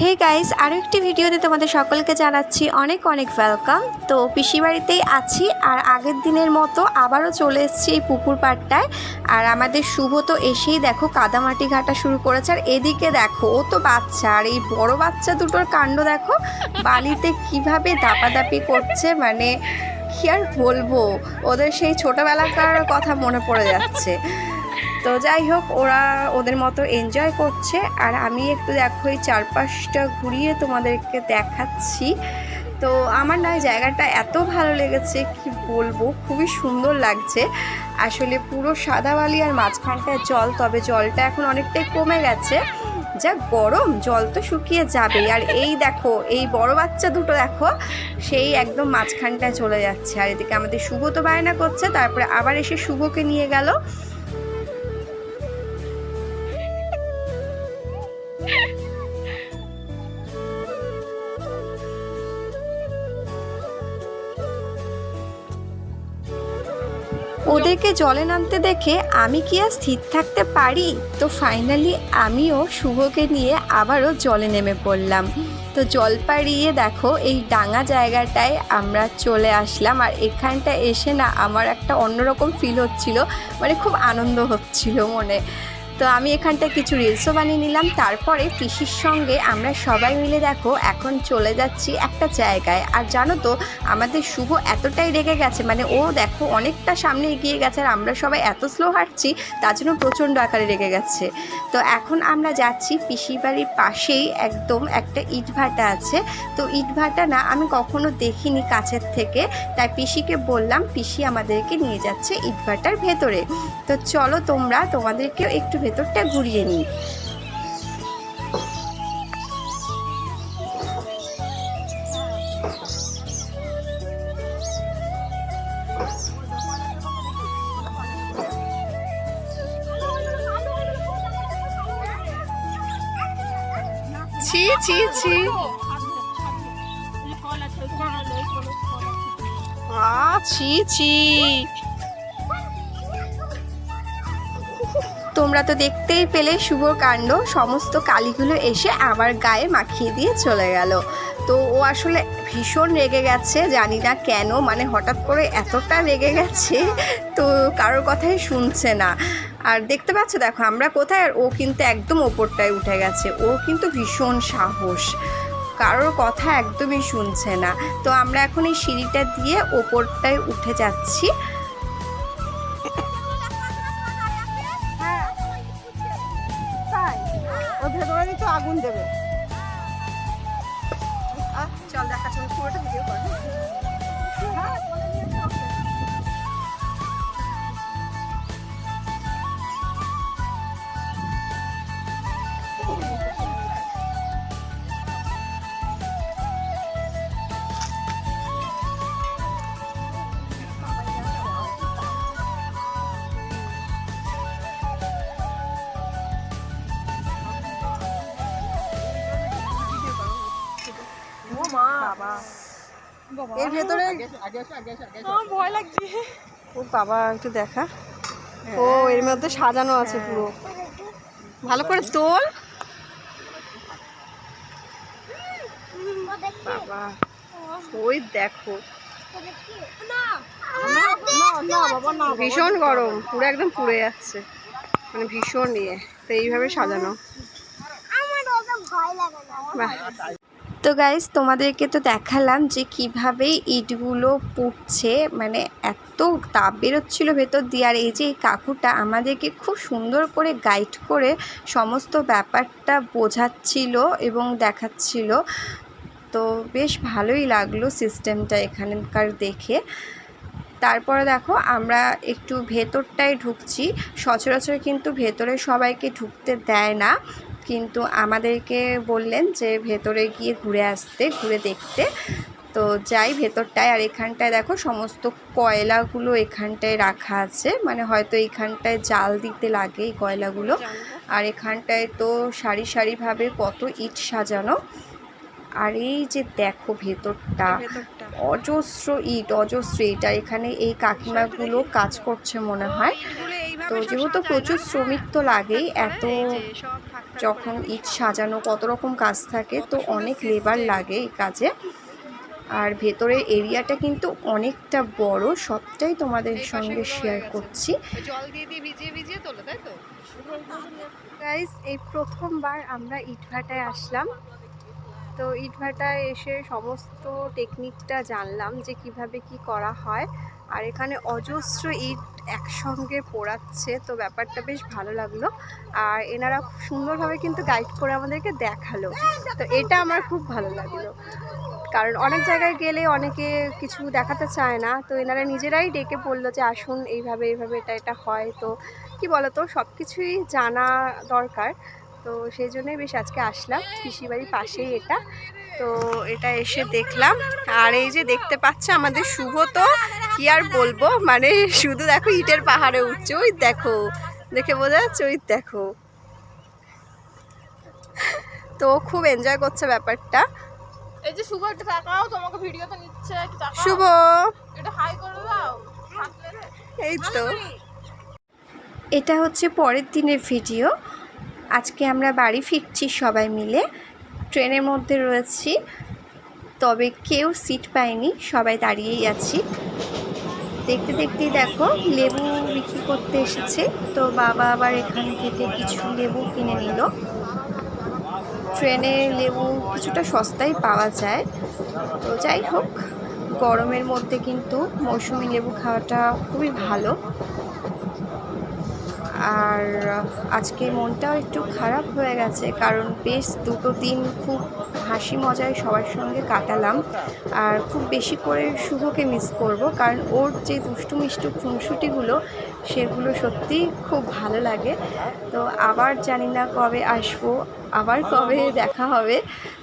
Hey guys আরও একটি ভিডিওতে তোমাদের সকলকে জানাচ্ছি অনেক অনেক ওয়েলকাম তো পিসি বাড়িতেই আছি আর আগের দিনের মতো আবারও চলে এসেছি এই পুকুর পাড়টায়। আর আমাদের শুভ তো এসেই দেখো কাদামাটি ঘাটা শুরু করেছে। আর এদিকে দেখো, ও তো বাচ্চা, আর এই বড় বাচ্চা দুটোর কাণ্ড দেখো, বালিতে কীভাবে দাপাদাপি করছে মানে কি আর বলব? ওদের সেই ছোটোবেলাকার কথা মনে পড়ে যাচ্ছে। তো যাই হোক, ওরা ওদের মতো এনজয় করছে। আর আমি একটু দেখো, এই চারপাশটা ঘুরিয়ে তোমাদেরকে দেখাচ্ছি। তো আমার না, এই জায়গাটা এত ভালো লেগেছে, কি বলব? খুবই সুন্দর লাগছে। আসলে পুরো সাদা বালি আর মাঝখানটায় জল, তবে জলটা এখন অনেকটাই কমে গেছে। যা গরম, জল তো শুকিয়ে যাবেই। আর এই দেখো, এই বড় বাচ্চা দুটো দেখো, সেই একদম মাঝখানটায় চলে যাচ্ছে। আর এদিকে আমাদের শুভ তো বায়না করছে, তারপরে আবার এসে শুভকে নিয়ে গেল। ওদেরকে জলে নামতে দেখে আমি কি আর স্থির থাকতে পারি? তো ফাইনালি আমিও শুভকে নিয়ে আবারও জলে নেমে পড়লাম। তো জল পাড়িয়ে দেখো, এই ডাঙা জায়গাটায় আমরা চলে আসলাম আর এখানটা এসে না আমার একটা অন্যরকম ফিল হচ্ছিল মানে খুব আনন্দ হচ্ছিল মনে। তো আমি এখানটায় কিছু রিলসও বানিয়ে নিলাম। তারপরে পিসির সঙ্গে আমরা সবাই মিলে দেখো, এখন চলে যাচ্ছি একটা জায়গায়। আর জানো তো, আমাদের শুভ এতটাই রেগে গেছে মানে ও দেখো অনেকটা সামনে এগিয়ে গেছে আর আমরা সবাই এত স্লো হাঁটছি, তার জন্য প্রচণ্ড আকারে রেগে গেছে। তো এখন আমরা যাচ্ছি পিসির বাড়ির পাশেই একদম একটা ইটভাটা আছে। তো ইটভাটা না আমি কখনো দেখিনি কাছের থেকে, তাই পিসিকে বললাম, পিসি আমাদেরকে নিয়ে যাচ্ছে ইটভাটার ভেতরে। তো চলো তোমরা তোমাদেরকেও একটু ভেতরটা ঘুরিয়ে নিই। ছি ছি ছি। ছি ছি। তোমরা তো দেখতেই পেলে শুভর কাণ্ড। সমস্ত কালিগুলো এসে আমার গায়ে মাখিয়ে দিয়ে চলে গেল। তো ও আসলে ভীষণ রেগে গেছে, জানি না কেন মানে হঠাৎ করে এতটা রেগে গেছে, তো কারোর কথাই শুনছে না। আর দেখতে পাচ্ছ, দেখো, আমরা কোথায়? আর ও কিন্তু একদম ওপরটায় উঠে গেছে। ও কিন্তু ভীষণ সাহস। কারোর কথা একদমই শুনছে না। তো আমরা এখন এই সিঁড়িটা দিয়ে ওপরটায় উঠে যাচ্ছি। ওর ভেতরে তো আগুন দেবে। চল দেখাচ্ছি পুরোটা ভিডিও কর। ও এর ভেতরে ভয় লাগছে। ও বাবা একটু দেখা। ও এর মধ্যে সাজানো আছে পুরো। ভালো করে তোল। বাবা ওই দেখো। ভীষণ গরম পুরো একদম পুড়ে যাচ্ছে। মানে ভীষণ ইয়ে তো এইভাবে সাজানো। বাহ। তো গাইজ তোমাদেরকে তো দেখালাম যে কীভাবে ইটগুলো পুড়ছে মানে এত তাপ বেরোচ্ছিল ভেতর দিয়ে। আর এই যে এই কাকুটা আমাদেরকে খুব সুন্দর করে গাইড করে সমস্ত ব্যাপারটা বোঝাচ্ছিল এবং দেখাচ্ছিল। তো বেশ ভালোই লাগল সিস্টেমটা এখানকার দেখে। তারপরে দেখো, আমরা একটু ভেতরটায় ঢুকছি। সচরাচর কিন্তু ভেতরে সবাইকে ঢুকতে দেয় না। কিন্তু আমাদেরকে বললেন যে ভেতরে গিয়ে ঘুরে আসতে ঘুরে দেখতে। তো যাই ভেতরটায় আর এখানটায় দেখো সমস্ত কয়লাগুলো এখানটায় রাখা আছে। মানে হয়তো এখানটায় জাল দিতে লাগে এই কয়লাগুলো। আর এখানটায় তো সারি সারিভাবে কত ইট সাজানো। আর এই যে দেখো ভেতরটা ভেতরটা। অজস্র ইট অজস্র ইট। আর এখানে এই কাকিমাগুলো কাজ করছে মনে হয়। তো যেহেতু প্রচুর শ্রমিক তো লাগেই এত যখন ইট সাজানো কত রকম কাজ থাকে তো অনেক লেবার লাগে এই কাজে। আর ভেতরের এরিয়াটা কিন্তু অনেকটা বড় সবটাই তোমাদের সঙ্গে শেয়ার করছি। জল দিয়ে দিয়ে ভিজিয়ে ভিজিয়ে তোলে তাই তো? গাইস এই প্রথমবার আমরা ইটভাটায় আসলাম। তো ইটভাটায় এসে সমস্ত টেকনিকটা জানলাম যে কীভাবে কি করা হয়। আর এখানে অজস্র ইট একসঙ্গে পোড়াচ্ছে, তো ব্যাপারটা বেশ ভালো লাগল। আর এনারা খুব সুন্দরভাবে কিন্তু গাইড করে আমাদেরকে দেখাল। তো এটা আমার খুব ভালো লাগল। কারণ অনেক জায়গায় গেলে অনেকে কিছু দেখাতে চায় না, তো এনারা নিজেরাই ডেকে বলল যে, আসুন, এইভাবে এইভাবে এটা এটা হয়। তো কি বলতো সব কিছুই জানা দরকার। তো সেই জন্যই বেশ আজকে আসলাম। পিসি বাড়ির পাশেই এটা। তো এটা এসে দেখলাম। আর এই যে দেখতে পাচ্ছে আমাদের শুভ তো কি আর বলব? মানে শুধু দেখো ইটের পাহাড়ে উঠছে ওই দেখো। দেখে বোঝা যাচ্ছে ওই দেখো। তো খুব এনজয় করছে ব্যাপারটা। এই যে শুভ একটা তাকাও তোমাকে ভিডিওতে নিচ্ছে একটু তাকাও। শুভ। এটা হাই করে দাও এই তো। এটা হচ্ছে পরের দিনের ভিডিও আজকে আমরা বাড়ি ফিরছি সবাই মিলে। ট্রেনের মধ্যে রয়েছি, তবে কেউ সিট পায়নি, সবাই দাঁড়িয়েই আছি। দেখতে দেখতেই দেখো, লেবু বিক্রি করতে এসেছে, তো বাবা আবার এখান থেকে কিছু লেবু কিনে নিল। ট্রেনে লেবু কিছুটা সস্তায় পাওয়া যায়, তো যাই হোক, গরমের মধ্যে কিন্তু মৌসুমি লেবু খাওয়াটা খুবই ভালো। আর আজকে মনটাও একটু খারাপ হয়ে গেছে, কারণ বেশ দুটো দিন খুব হাসি মজায় সবার সঙ্গে কাটালাম। আর খুব বেশি করে শুভকে মিস করব, কারণ ওর যে দুষ্টু মিষ্টু খুনসুটিগুলো, সেগুলো সত্যিই খুব ভালো লাগে। তো আবার জানি না কবে আসব, আবার কবে দেখা হবে।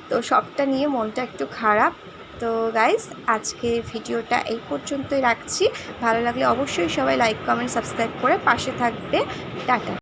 তো সবটা নিয়ে মনটা একটু খারাপ। তো গাইস আজকে ভিডিওটা এই পর্যন্তই রাখছি। ভালো লাগলে অবশ্যই সবাই লাইক কমেন্ট সাবস্ক্রাইব করে পাশে থাকবে। টাটা